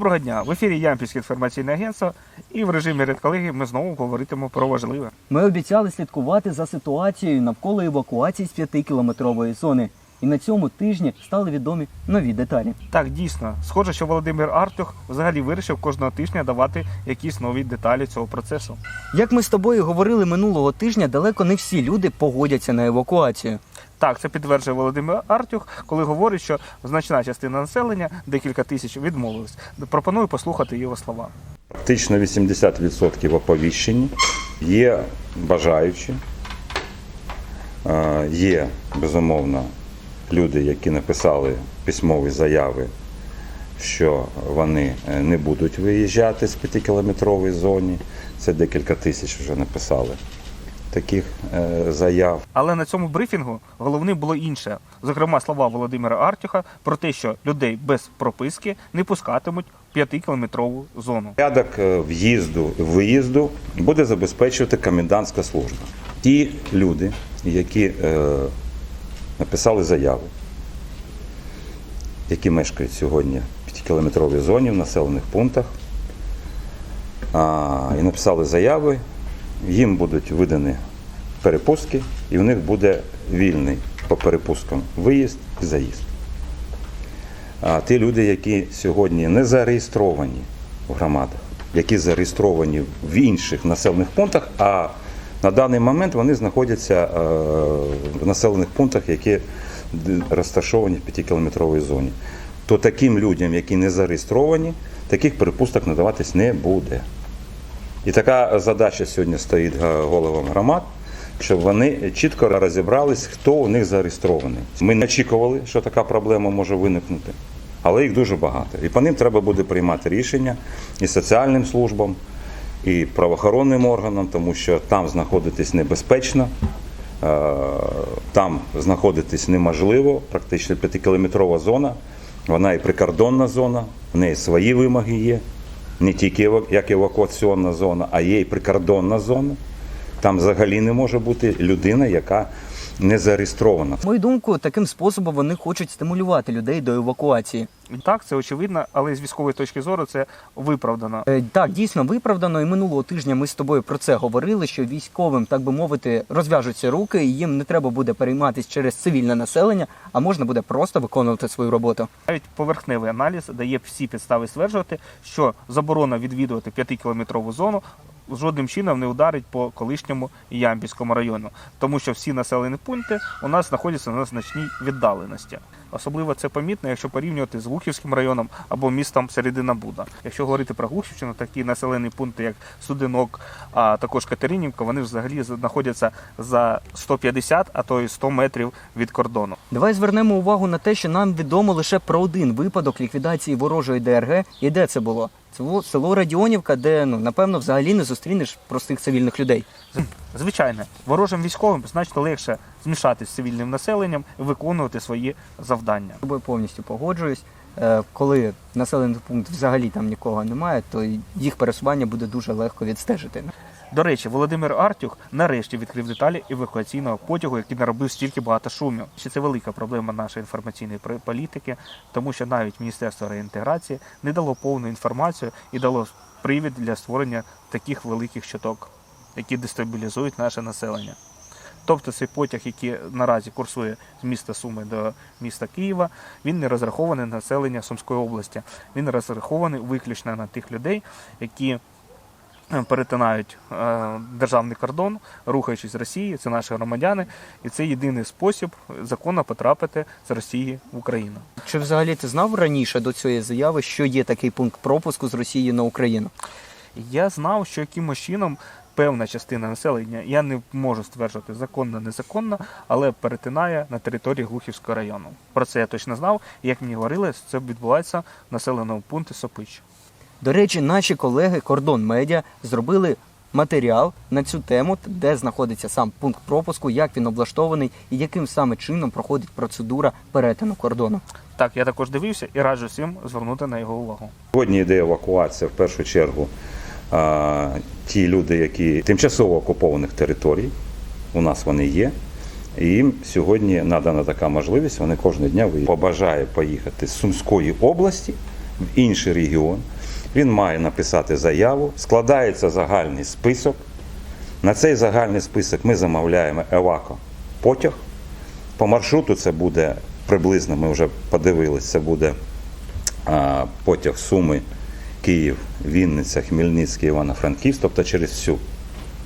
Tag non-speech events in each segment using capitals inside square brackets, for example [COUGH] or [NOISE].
Доброго дня! В ефірі Ямпільське інформаційне агентство і в режимі редколегі ми знову говоритимо про важливе. Ми обіцяли слідкувати за ситуацією навколо евакуації з 5-кілометрової зони. І на цьому тижні стали відомі нові деталі. Так, дійсно, схоже, що Володимир Артюх взагалі вирішив кожного тижня давати якісь нові деталі цього процесу. Як ми з тобою говорили минулого тижня, далеко не всі люди погодяться на евакуацію. Так, це підтверджує Володимир Артюх, коли говорить, що значна частина населення, декілька тисяч, відмовились. Пропоную послухати його слова. Практично 80% оповіщені, є бажаючі, є, безумовно, люди, які написали письмові заяви, що вони е, не будуть виїжджати з 5-кілометрової зоні. Це декілька тисяч вже написали таких е, заяв. Але на цьому брифінгу головним було інше. Зокрема, слова Володимира Артюха про те, що людей без прописки не пускатимуть в 5-кілометрову зону. Порядок е, в'їзду і виїзду буде забезпечувати комендантська служба. Ті люди, які е, написали заяву, які мешкають сьогодні в 5-кілометровій зоні в населених пунктах, а, і написали заяви, їм будуть видані перепустки, і в них буде вільний по перепусткам виїзд і заїзд. А ті люди, які сьогодні не зареєстровані в громадах, які зареєстровані в інших населених пунктах, а на даний момент вони знаходяться е, в населених пунктах, які розташовані в 5-кілометровій зоні, то таким людям, які не зареєстровані, таких перепусток надаватись не буде. І така задача сьогодні стоїть га- головам громад, щоб вони чітко розібрались, хто у них зареєстрований. Ми не очікували, що така проблема може виникнути, але їх дуже багато. І по ним треба буде приймати рішення і соціальним службам, і правоохоронним органам, тому що там знаходитись небезпечно, е, там знаходитись неможливо, практично 5-кілометрова зона, вона і прикордонна зона, в неї свої вимоги є не тільки як евакуаційна зона, а є і прикордонна зона. Там взагалі не може бути людина, яка не зареєстрована. Мою думку, таким способом вони хочуть стимулювати людей до евакуації. Так, це очевидно, але з військової точки зору це виправдано. Е, Так, дійсно виправдано. І минулого тижня ми з тобою про це говорили. Що військовим, так би мовити, розв'яжуться руки, і їм не треба буде перейматись через цивільне населення, а можна буде просто виконувати свою роботу. Навіть поверхневий аналіз дає всі підстави стверджувати, що заборона відвідувати 5-кілометрову зону жодним чином не ударить по колишньому Ямпільському району, тому що всі населені пункти у нас знаходяться на значній віддаленості. Особливо це помітно, якщо порівнювати з Глухівським районом або містом Середина Буда. Якщо говорити про Глухівщину, такі населені пункти, як Студенок, а також Катеринівка, вони взагалі знаходяться за 150, а то й 100 метрів від кордону. Давай звернемо увагу на те, що нам відомо лише про один випадок ліквідації ворожої ДРГ. І де це було? Це було село Радіонівка, де ну напевно взагалі не зустрінеш простих цивільних людей. Звичайно, ворожим військовим значно легше змішатися з цивільним населенням і виконувати свої завдання. Тобою повністю погоджуюсь. Е, Коли населений пункт взагалі там нікого немає, то їх пересування буде дуже легко відстежити. До речі, Володимир Артюх нарешті відкрив деталі евакуаційного потягу, який наробив стільки багато шумів. Ще це велика проблема нашої інформаційної політики, тому що навіть Міністерство реінтеграції не дало повну інформацію і дало привід для створення таких великих щиток, які дестабілізують наше населення. Тобто цей потяг, який наразі курсує з міста Суми до міста Києва, він не розрахований на населення Сумської області. Він розрахований виключно на тих людей, які е, перетинають е, державний кордон, рухаючись з Росії, це наші громадяни, і це єдиний спосіб законно потрапити з Росії в Україну. Чи взагалі ти знав раніше до цієї заяви, що є такий пункт пропуску з Росії на Україну? Я знав, що якимось чином певна частина населення, я не можу стверджувати законно, незаконно, але перетинає на території Глухівського району. Про це я точно знав. І як мені говорили, це відбувається в населеному пункті Сопич. До речі, наші колеги Кордон Медіа зробили матеріал на цю тему, де знаходиться сам пункт пропуску, як він облаштований і яким саме чином проходить процедура перетину кордону. Так, я також дивився і раджу всім звернути на його увагу. Сьогодні йде евакуація в першу чергу. Ті люди, які тимчасово окупованих територій, у нас вони є. І їм сьогодні надана така можливість. Вони кожного дня побажає поїхати з Сумської області в інший регіон. Він має написати заяву, складається загальний список. На цей загальний список ми замовляємо евако потяг. По маршруту це буде приблизно, ми вже подивилися, це буде потяг Суми, Київ, Вінниця, Хмельницький, Івано-Франківськ, тобто через всю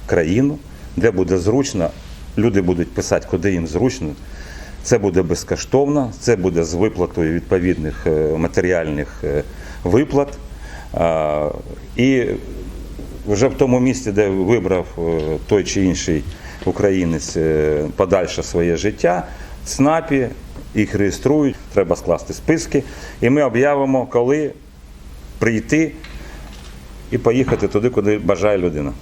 країну, де буде зручно. Люди будуть писати, куди їм зручно. Це буде безкоштовно, це буде з виплатою відповідних е, матеріальних е, виплат. І вже в тому місці, де вибрав е, той чи інший українець подальше своє життя, ЦНАПі їх реєструють, треба скласти списки, і ми об'явимо, коли прийти і поїхати туди, куди бажає людина.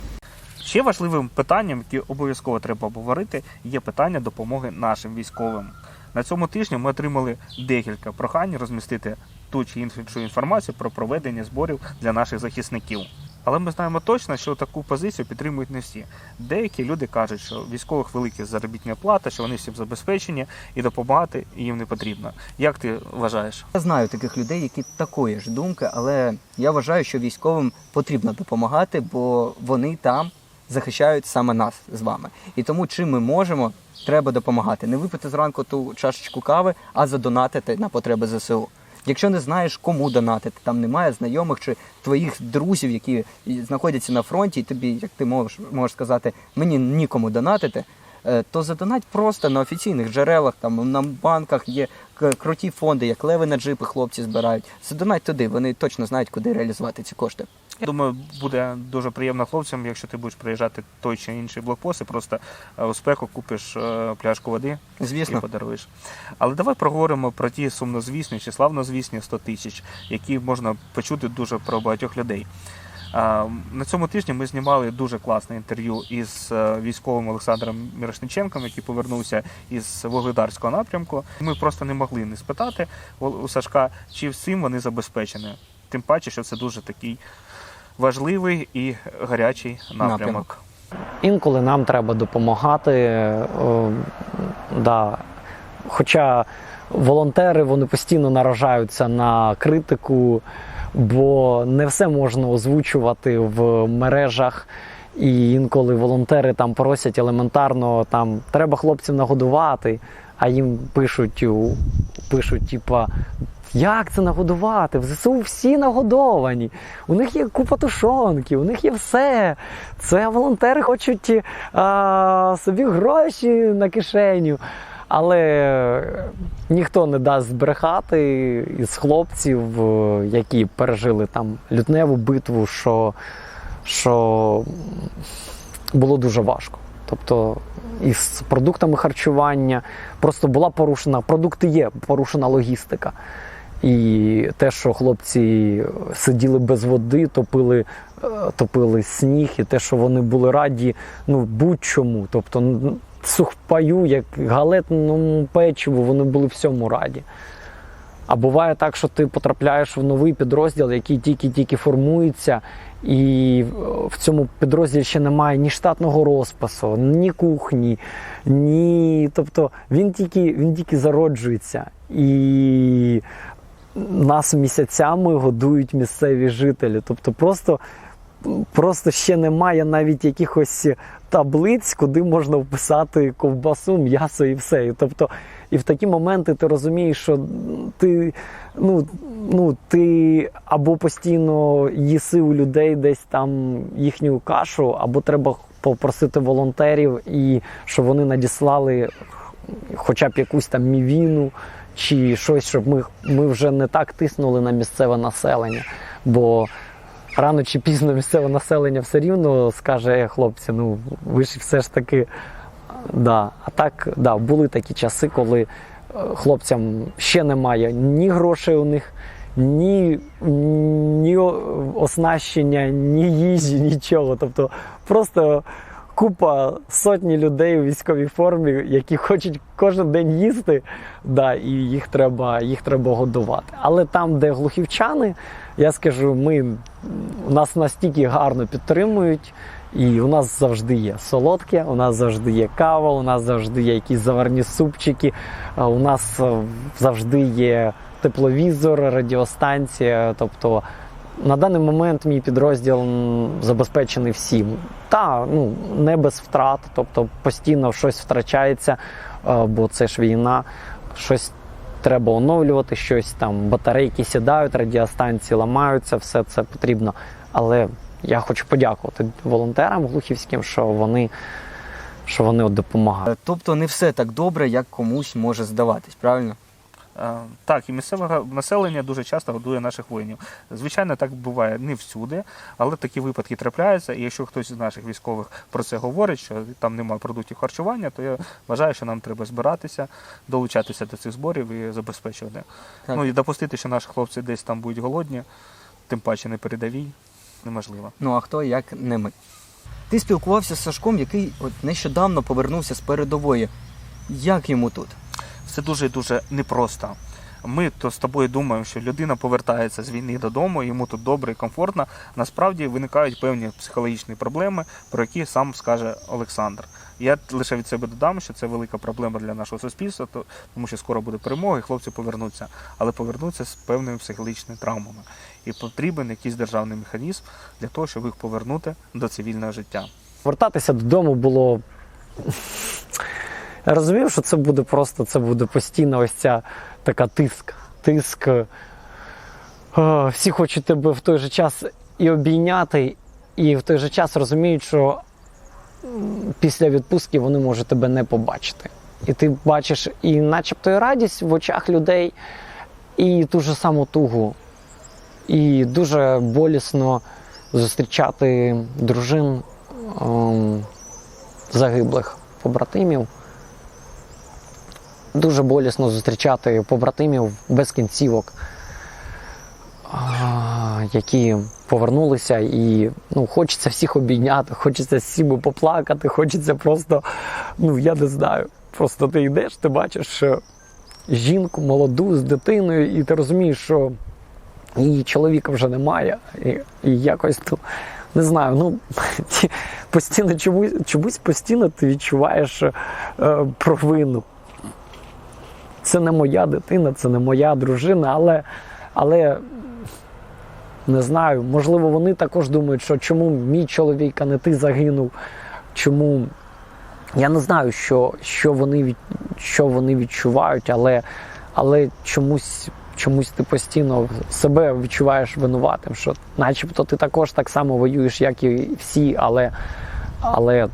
Ще важливим питанням, яке обов'язково треба обговорити, є питання допомоги нашим військовим. На цьому тижні ми отримали декілька прохань розмістити ту чи іншу інформацію про проведення зборів для наших захисників. Але ми знаємо точно, що таку позицію підтримують не всі. Деякі люди кажуть, що військових великі заробітня плата, що вони всім забезпечені і допомагати їм не потрібно. Як ти вважаєш? Я знаю таких людей, які такої ж думки, але я вважаю, що військовим потрібно допомагати, бо вони там захищають саме нас з вами. І тому, чим ми можемо, треба допомагати. Не випити зранку ту чашечку кави, а задонатити на потреби ЗСУ. Якщо не знаєш, кому донатити, там немає знайомих чи твоїх друзів, які знаходяться на фронті, і тобі, як ти можеш, можеш сказати, мені нікому донатити, е, то задонать просто на офіційних джерелах, там на банках є круті фонди, як леви на джипи хлопці збирають. Задонать туди, вони точно знають, куди реалізувати ці кошти. Я думаю, буде дуже приємно хлопцям, якщо ти будеш приїжджати той чи інший блокпост і просто е, у спеку купиш е, пляшку води і Звісно. подаруєш. Але давай проговоримо про ті сумнозвісні чи славнозвісні 100 тисяч, які можна почути дуже про багатьох людей. На цьому тижні ми знімали дуже класне інтерв'ю із е, військовим Олександром Мірошниченком, який повернувся із Вугледарського напрямку. Ми просто не могли не спитати у Сашка, чи всім вони забезпечені. Тим паче, що це дуже такий важливий і гарячий напрямок. Інколи нам треба допомагати. о, да. Хоча волонтери вони постійно наражаються на критику, бо не все можна озвучувати в мережах. І інколи волонтери там просять елементарно, там треба хлопців нагодувати, а їм пишуть, пишуть, типа, як це нагодувати? В ЗСУ всі нагодовані. У них є купа тушонки, у них є все. Це волонтери хочуть а, собі гроші на кишеню. Але ніхто не дасть збрехати із хлопців, е, які пережили там лютневу битву, що, що було дуже важко. Тобто із продуктами харчування просто була порушена, продукти є, порушена логістика. І те, що хлопці сиділи без води, топили, е, топили сніг, і те, що вони були раді ну, будь-чому. Тобто сухпаю, як галетному печиву, вони були всьому раді. А буває так, що ти потрапляєш в новий підрозділ, який тільки-тільки формується, і в цьому підрозділі ще немає ні штатного розпису, ні кухні, ні. Тобто він тільки, він тільки зароджується. І нас місяцями годують місцеві жителі. Тобто просто, просто ще немає навіть якихось таблиць, куди можна вписати ковбасу, м'ясо і все. Тобто, і в такі моменти ти розумієш, що ти, ну, ну, ти або постійно їси у людей десь там їхню кашу, або треба попросити волонтерів, і щоб вони надіслали хоча б якусь там мівіну чи щось, щоб ми, ми вже не так тиснули на місцеве населення. Бо рано чи пізно місцеве населення все рівно скаже, «Е, хлопці, ну ви ж все ж таки. Да. А так, да, були такі часи, коли е, хлопцям ще немає ні грошей у них, ні, ні оснащення, ні їжі, нічого. Тобто просто купа сотні людей у військовій формі, які хочуть кожен день їсти, да, і їх треба, їх треба годувати. Але там, де глухівчани, я скажу, ми нас настільки гарно підтримують. І у нас завжди є солодке, у нас завжди є кава, у нас завжди є якісь заварні супчики, у нас е, завжди є тепловізор, радіостанція. Тобто на даний момент мій підрозділ забезпечений всім. Та ну не без втрат, тобто постійно щось втрачається, е, бо це ж війна, щось треба оновлювати, щось там батарейки сідають, радіостанції ламаються, все це потрібно. Але я хочу подякувати волонтерам глухівським, що вони, що вони от допомагають. Тобто не все так добре, як комусь може здаватись, правильно? Е, Так, і місцеве населення дуже часто годує наших воїнів. Звичайно, так буває не всюди, але такі випадки трапляються. І якщо хтось з наших військових про це говорить, що там немає продуктів харчування, то я вважаю, що нам треба збиратися, долучатися до цих зборів і забезпечувати. Так. Ну і допустити, що наші хлопці десь там будуть голодні, тим паче не передовій, неможливо. Ну а хто як не ми. Ти спілкувався з Сашком, який от нещодавно повернувся з передової. Як йому тут? Все дуже-дуже непросто. Ми то з тобою думаємо, що людина повертається з війни додому, йому тут добре і комфортно. Насправді виникають певні психологічні проблеми, про які сам скаже Олександр. Я лише від себе додам, що це велика проблема для нашого суспільства, тому що скоро буде перемога, і хлопці повернуться, але повернуться з певними психологічними травмами. І потрібен якийсь державний механізм для того, щоб їх повернути до цивільного життя. Вертатися додому було. Я розумів, що це буде просто, це буде постійно ось ця така тиск. Тиск. Е, Всі хочуть тебе в той же час і обійняти, і в той же час розуміють, що після відпустки вони можуть тебе не побачити. І ти бачиш і начебто і радість в очах людей, і ту ж саму тугу. І дуже болісно зустрічати дружин ем, загиблих побратимів. Дуже болісно зустрічати побратимів без кінцівок, які повернулися, і ну, хочеться всіх обійняти, хочеться всіми поплакати, хочеться просто, ну я не знаю. Просто ти йдеш, ти бачиш жінку молоду з дитиною, і ти розумієш, що її чоловіка вже немає. І, і якось ну, не знаю, ну [LAUGHS] постійно чомусь, чомусь постійно ти відчуваєш е, провину. Це не моя дитина, це не моя дружина, але, але не знаю, можливо, вони також думають, що чому мій чоловік, а не ти загинув, чому. Я не знаю, що, що, вони, що вони відчувають, але, але чомусь, чомусь ти постійно себе відчуваєш винуватим, що начебто ти також так само воюєш, як і всі, але, але,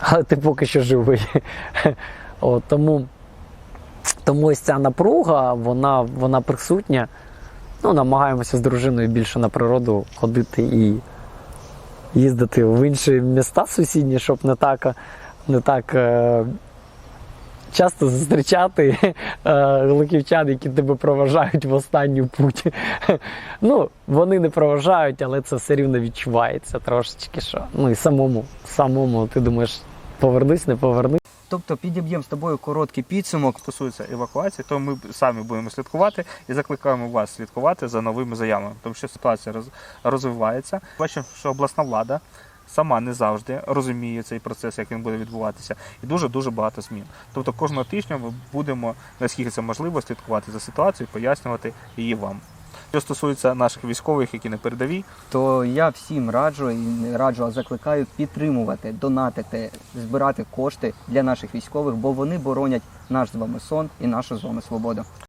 але ти поки що живий. [LAUGHS] От, тому, тому ось ця напруга, вона, вона присутня. Ну, намагаємося з дружиною більше на природу ходити і їздити в інші міста сусідні, щоб не так, не так е, часто зустрічати е, глухівчан, які тебе проважають в останню путь. Ну, вони не проважають, але це все рівно відчувається трошечки. Що. Ну і самому, самому ти думаєш, повернусь, не повернусь. Тобто підіб'ємо з тобою короткий підсумок. стосується евакуації, то ми самі будемо слідкувати і закликаємо вас слідкувати за новими заявами, тому що ситуація роз, розвивається. Бачимо, що обласна влада сама не завжди розуміє цей процес, як він буде відбуватися, і дуже дуже багато змін. Тобто кожного тижня ми будемо, наскільки це можливо, слідкувати за ситуацією, пояснювати її вам. Що стосується наших військових, які на передовій, То я всім раджу і раджу, а закликаю підтримувати, донатити, збирати кошти для наших військових, бо вони боронять наш з вами сон і нашу з вами свободу.